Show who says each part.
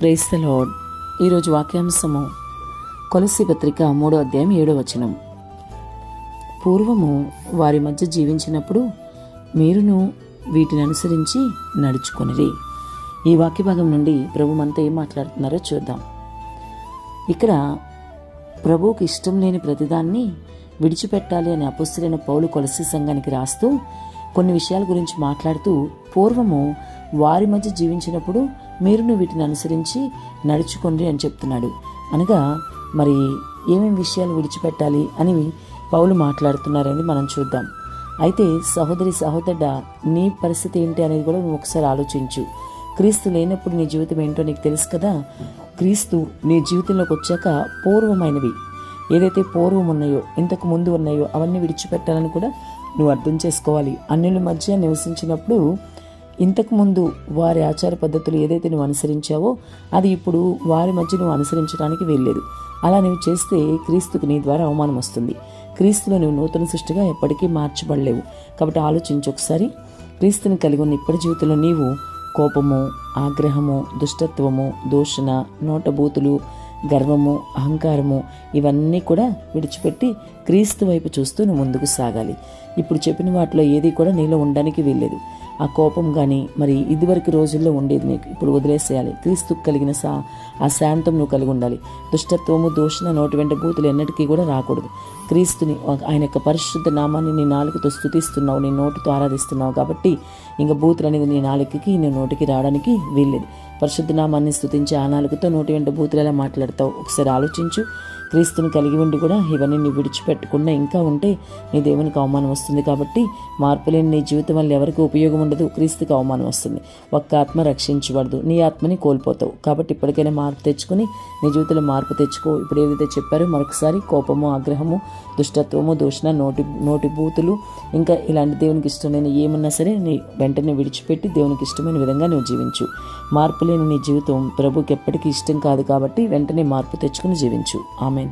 Speaker 1: Praise the ఈరోజు వాక్యాంశము కొలసి పత్రిక మూడో అధ్యాయం ఏడో వచనం. పూర్వము వారి మధ్య జీవించినప్పుడు మీరును వీటిని అనుసరించి నడుచుకొనిరి. ఈ వాక్య భాగం నుండి ప్రభు మనతో ఏం మాట్లాడుతున్నారో చూద్దాం. ఇక్కడ ప్రభువుకి ఇష్టం లేని ప్రతిదాన్ని విడిచిపెట్టాలి అని అపుస్తులైన పౌలు కొలసి సంఘానికి రాస్తూ కొన్ని విషయాల గురించి మాట్లాడుతూ పూర్వము వారి మధ్య జీవించినప్పుడు మీరును వీటిని అనుసరించి నడుచుకోండి అని చెప్తున్నాడు. అనగా మరి ఏమేమి విషయాలు విడిచిపెట్టాలి అని పౌలు మాట్లాడుతున్నారని మనం చూద్దాం. అయితే సహోదరి సహోదరుడ నీ పరిస్థితి ఏంటి అనేది కూడా నువ్వు ఒకసారి ఆలోచించు. క్రీస్తు లేనప్పుడు నీ జీవితం ఏంటో నీకు తెలుసు కదా? క్రీస్తు నీ జీవితంలోకి వచ్చాక పూర్వమైనవి. ఏదైతే పూర్వం ఉన్నాయో ఇంతకు ముందు ఉన్నాయో అవన్నీ విడిచిపెట్టాలని కూడా నువ్వు అర్థం చేసుకోవాలి. అన్యుల మధ్య నివసించినప్పుడు ఇంతకుముందు వారి ఆచార పద్ధతులు ఏదైతే నువ్వు అనుసరించావో అది ఇప్పుడు వారి మధ్య నువ్వు అనుసరించడానికి వెళ్ళలేదు అలా నువ్వు చేస్తే క్రీస్తుకు నీ ద్వారా అవమానం వస్తుంది. క్రీస్తులో నువ్వు నూతన సృష్టిగా ఎప్పటికీ మార్చబడలేవు. కాబట్టి ఆలోచించు ఒకసారి క్రీస్తుని కలిగి ఉన్న ఇప్పటి జీవితంలో నీవు కోపము ఆగ్రహము దుష్టత్వము దూషణ నోటబూతులు గర్వము అహంకారము ఇవన్నీ కూడా విడిచిపెట్టి క్రీస్తు వైపు చూస్తూ నువ్వు ముందుకు సాగాలి. ఇప్పుడు చెప్పిన వాటిలో ఏది కూడా నీలో ఉండడానికి వీల్లేదు. ఆ కోపం కానీ మరి ఇదివరకు రోజుల్లో ఉండేది నీకు. ఇప్పుడు వదిలేసేయాలి. క్రీస్తుకు కలిగిన సా ఆ శాంతం నువ్వు కలిగి ఉండాలి. దుష్టత్వము దోషణ నోటి వెంట బూతులు ఎన్నటికీ కూడా రాకూడదు. క్రీస్తుని ఆయన యొక్క పరిశుద్ధ నామాన్ని నీ నాలుగుతో స్థుతిస్తున్నావు నీ నోటితో ఆరాధిస్తున్నావు కాబట్టి ఇంకా బూతులు అనేది నీ నాలుగుకి నీ నోటికి రావడానికి వీల్లేదు. పరిశుద్ధ నామాన్ని స్థుతించి ఆ నాలుగుతో నోటి వెంట బూతులు ఎలా మాట్లాడతావు? ఒకసారి ఆలోచించు. క్రీస్తుని కలిగి ఉండి కూడా ఇవన్నీ నీ విడిచిపెట్టకుండా ఇంకా ఉంటే నీ దేవునికి అవమానం వస్తుంది. కాబట్టి మార్పు లేని నీ జీవితం వల్ల ఎవరికి ఉపయోగం ఉండదు. క్రీస్తుకి అవమానం వస్తుంది. ఒక్క ఆత్మ రక్షించబడదు. నీ ఆత్మని కోల్పోతావు. కాబట్టి ఇప్పటికైనా మార్పు తెచ్చుకుని నీ జీవితంలో మార్పు తెచ్చుకో. ఇప్పుడు ఏదైతే చెప్పారో మరొకసారి కోపము ఆగ్రహము దుష్టత్వము దూషణ నోటి నోటి బూతులు ఇంకా ఇలాంటి దేవునికి ఇష్టమైన ఏమన్నా సరే నీ వెంటనే విడిచిపెట్టి దేవునికి ఇష్టమైన విధంగా నువ్వు జీవించు. మార్పు లేని నీ జీవితం ప్రభుకి ఎప్పటికీ ఇష్టం కాదు కాబట్టి వెంటనే మార్పు తెచ్చుకుని జీవించు. ఆమె